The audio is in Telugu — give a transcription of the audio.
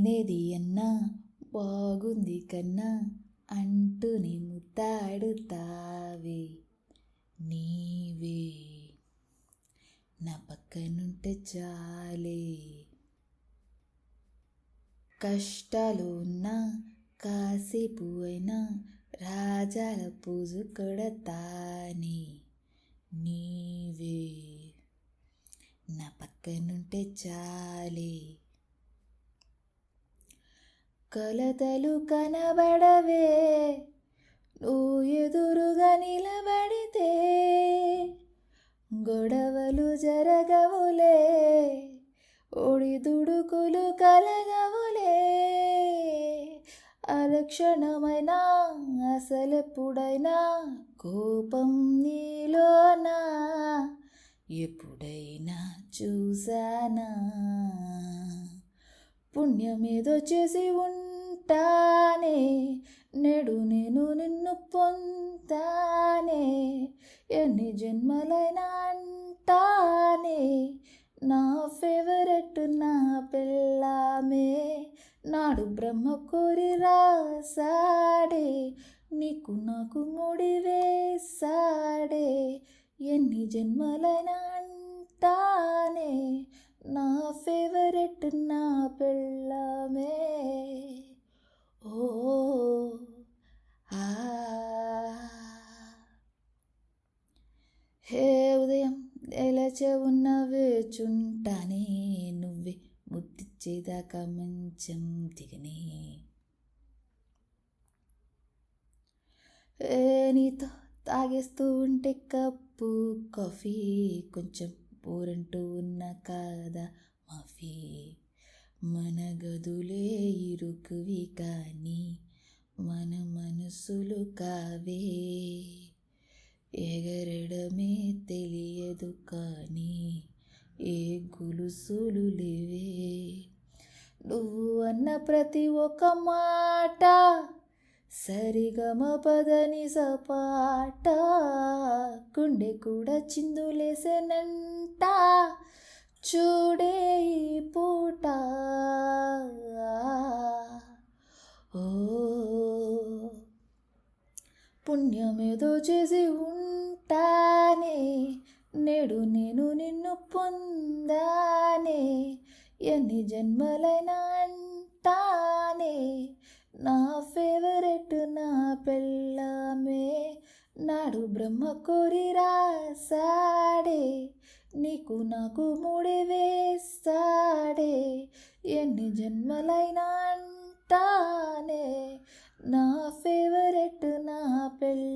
నేనేది అన్నా? బాగుంది కన్నా? అంటూనే ముత్తాడుతావే నీవే. నా పక్కనుంటే చాలే. కష్టాలు ఉన్నా కాసేపు అయినా రాజాల పూజు కొడతానే. నీవే. నా పక్కనుంటే చాలే. కలతలు కనబడవే నువ్వు ఎదురుగా నిలబడితే గొడవలు జరగవులే ఒడిదుడుకులు కలగవులే. అలక్షణమైనా అసలెప్పుడైనా కోపం నీలోనా? ఎప్పుడైనా చూసానా పుణ్యమేదో చేసి ఉన్న ఉంటానే నేడు నేను నిన్ను పొందానే ఎన్ని జన్మలైనా అంటానే నా ఫేవరెట్ నా పిల్లమే నాడు బ్రహ్మ కోరి రాసాడే నీకు నాకు ముడి వేసాడే ఎన్ని జన్మలైనా అంటానే నా ఫేవరెట్ నా పిల్ల ఉన్న వేచుంటానే నువ్వే ముద్దిచ్చేదాకా మంచం దిగనే నీతో తాగేస్తూ ఉంటే కప్పు కాఫీ కొంచెం బోరంటూ ఉన్న కాదా మాఫీ. మన గదులే ఇరుకువి కానీ మన మనసులు కావే. ఎగరడమే తెలియదు కానీ ఏ గులుసులు లేవే. నువ్వు అన్న ప్రతి ఒక్క మాట సరిగమ పదని సపాట. గుండె కూడా చిందులేసేనంట. చూడే ఈ పూట పుణ్యమేదో చేసి ఉంటానే. నేడు నేను నిన్ను పొందానే. ఎన్ని జన్మలైనా అంటానే. నా ఫేవరెట్ నా పెళ్ళమే. నాడు బ్రహ్మ కోరి రాసాడే నీకు నాకు ముడి వేస్తాడే. ఎన్ని జన్మలైనా అంటానే. నా ఫేవరెట్ నా పెళ్ళి